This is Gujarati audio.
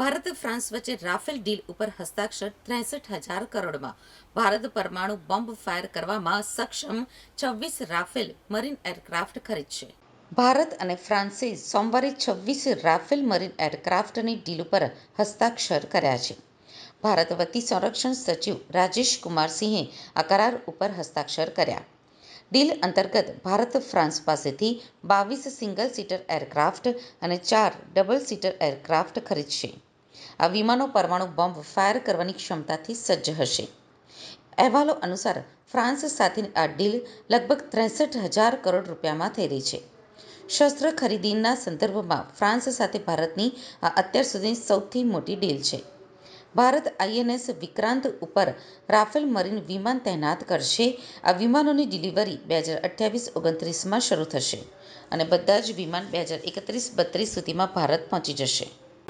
ભારત ફ્રાન્સ વચ્ચે રાફેલ ડીલ ઉપર હસ્તાક્ષર ત્રેસઠ હજાર કરોડમાં. ભારત પરમાણુ બોમ્બ ફાયર કરવામાં સક્ષમ છવ્વીસ રાફેલ મરીન એરક્રાફ્ટ ખરીદશે. ભારત અને ફ્રાન્સે સોમવારે છવ્વીસ રાફેલ મરીન એરક્રાફ્ટની ડીલ ઉપર હસ્તાક્ષર કર્યા છે. ભારત વતી સંરક્ષણ સચિવ રાજેશ કુમાર સિંહે આ કરાર ઉપર હસ્તાક્ષર કર્યા. ડીલ અંતર્ગત ભારત ફ્રાન્સ પાસેથી બાવીસ સિંગલ સીટર એરક્રાફ્ટ અને ચાર ડબલ સીટર એરક્રાફ્ટ ખરીદશે. આ વિમાનો પરમાણુ બોમ્બ ફાયર કરવાની ક્ષમતાથી સજ્જ હશે. અહેવાલો અનુસાર ફ્રાન્સ સાથેની આ ડીલ લગભગ ત્રેસઠ હજાર કરોડ રૂપિયામાં થઈ રહી છે. શસ્ત્ર ખરીદીના સંદર્ભમાં ફ્રાન્સ સાથે ભારતની આ અત્યાર સુધીની સૌથી મોટી ડીલ છે. ભારત આઈએનએસ વિક્રાંત ઉપર રાફેલ મરીન વિમાન તૈનાત કરશે. આ વિમાનોની ડિલિવરી બે હજાર અઠ્યાવીસ ઓગણત્રીસમાં શરૂ થશે અને બધા જ વિમાન બે હજાર એકત્રીસ બત્રીસ સુધીમાં ભારત પહોંચી જશે.